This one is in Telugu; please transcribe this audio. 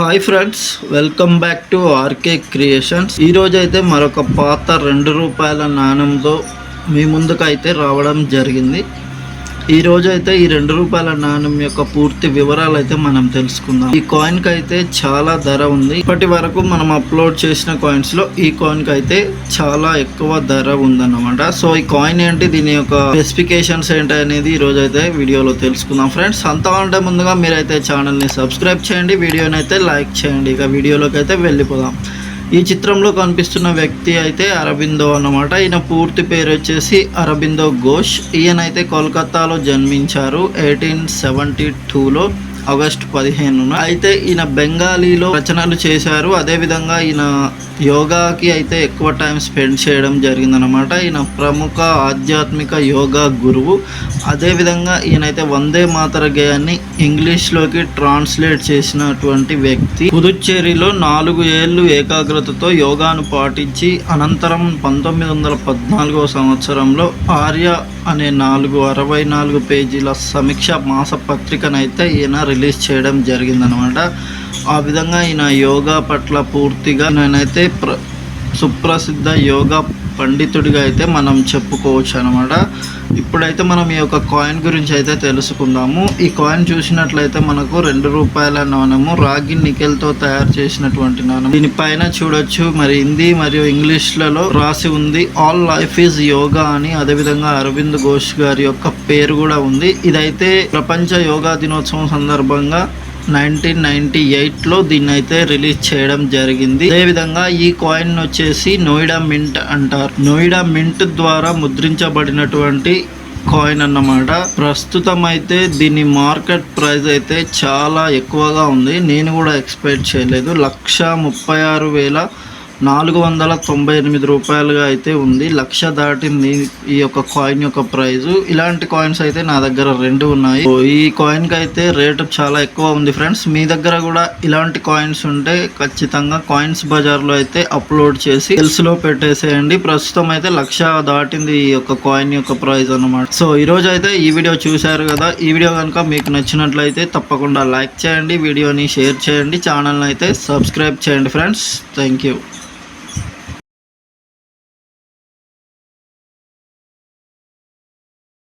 Hi friends welcome back to RK creations ఈరోజు అయితే మరొక పాత రెండు రూపాయల నాణ్యంతో మీ ముందుకు అయితే రావడం జరిగింది. ఈ అయితే ఈ రెండు రూపాయల నాణ్యం యొక్క పూర్తి వివరాలు అయితే మనం తెలుసుకుందాం. ఈ కాయిన్కి అయితే చాలా ధర ఉంది. ఇప్పటి వరకు మనం అప్లోడ్ చేసిన కాయిన్స్లో ఈ కాయిన్కి అయితే చాలా ఎక్కువ ధర ఉందన్నమాట. సో ఈ కాయిన్ ఏంటి? దీని యొక్క స్పెసిఫికేషన్స్ ఏంటి అనేది ఈ రోజు అయితే వీడియోలో తెలుసుకుందాం ఫ్రెండ్స్. అంతా ఉంటే ముందుగా మీరైతే ఛానల్ని సబ్స్క్రైబ్ చేయండి. వీడియోని అయితే లైక్ చేయండి. ఇక వీడియోలోకి అయితే వెళ్ళిపోదాం. ఈ చిత్రంలో కనిపిస్తున్న వ్యక్తి అయితే అరబిందో అన్నమాట. ఈయన పూర్తి పేరు వచ్చేసి అరబిందో ఘోష్. ఈయన అయితే కోల్కతాలో జన్మించారు. ఎయిటీన్ సెవెంటీ టూలో ఆగస్ట్ పదిహేనున. అయితే ఈయన బెంగాలీలో రచనలు చేశారు. అదేవిధంగా ఈయన యోగాకి అయితే ఎక్కువ టైం స్పెండ్ చేయడం జరిగిందనమాట ఈయన ప్రముఖ ఆధ్యాత్మిక యోగా గురువు. అదేవిధంగా ఈయనైతే వందే మాతర గేయాన్ని ఇంగ్లీష్లోకి ట్రాన్స్లేట్ చేసినటువంటి వ్యక్తి. పుదుచ్చేరిలో నాలుగు ఏళ్ళు ఏకాగ్రతతో యోగాను పాటించి అనంతరం పంతొమ్మిది వందల పద్నాలుగో సంవత్సరంలో ఆర్య అనే నాలుగు అరవై నాలుగు పేజీల సమీక్ష మాస పత్రికనైతే ఈయన రిలీజ్ చేయడం జరిగిందనమాట. ఆ విధంగా ఈయన యోగా పట్ల పూర్తిగా నేనైతే ప్ర సుప్రసిద్ధ యోగా పండితుడిగా అయితే మనం చెప్పుకోవచ్చు అనమాట ఇప్పుడైతే మనం ఈ యొక్క కాయిన్ గురించి అయితే తెలుసుకుందాము. ఈ కాయిన్ చూసినట్లయితే మనకు రెండు రూపాయల నాణము రాగి నికెల్తో తయారు చేసినటువంటి నాణం దీనిపైన చూడొచ్చు మరి హిందీ మరియు ఇంగ్లీష్లలో రాసి ఉంది ఆల్ లైఫ్ ఈజ్ యోగా అని. అదేవిధంగా అరవింద్ ఘోష్ గారి యొక్క పేరు కూడా ఉంది. ఇదైతే ప్రపంచ యోగా దినోత్సవం సందర్భంగా నైన్టీన్ నైన్టీ ఎయిట్లో దీన్ని అయితే రిలీజ్ చేయడం జరిగింది. అదేవిధంగా ఈ కాయిన్ వచ్చేసి నోయిడా మింట్ అంటారు. నోయిడా మింట్ ద్వారా ముద్రించబడినటువంటి కాయిన్ అన్నమాట. ప్రస్తుతం అయితే దీని మార్కెట్ ప్రైస్ అయితే చాలా ఎక్కువగా ఉంది. నేను కూడా ఎక్స్పెక్ట్ చేయలేదు. లక్ష ముప్పై ఆరు వేల నాలుగు వందల తొంభై ఎనిమిది రూపాయలుగా అయితే ఉంది. లక్ష దాటింది ఈ యొక్క కాయిన్ యొక్క ప్రైస్ ఇలాంటి కాయిన్స్ అయితే నా దగ్గర రెండు ఉన్నాయి. సో ఈ కాయిన్కి అయితే రేటు చాలా ఎక్కువ ఉంది ఫ్రెండ్స్ మీ దగ్గర కూడా ఇలాంటి కాయిన్స్ ఉంటే ఖచ్చితంగా కాయిన్స్ బజార్లో అయితే అప్లోడ్ చేసి సెల్స్లో పెట్టేసేయండి. ప్రస్తుతం అయితే లక్ష దాటింది ఈ యొక్క కాయిన్ యొక్క ప్రైస్ అన్నమాట. సో ఈ రోజు అయితే ఈ వీడియో చూశారు కదా. ఈ వీడియో కనుక మీకు నచ్చినట్లయితే తప్పకుండా లైక్ చేయండి. వీడియోని షేర్ చేయండి. ఛానల్ అయితే సబ్స్క్రైబ్ చేయండి ఫ్రెండ్స్ థ్యాంక్ యూ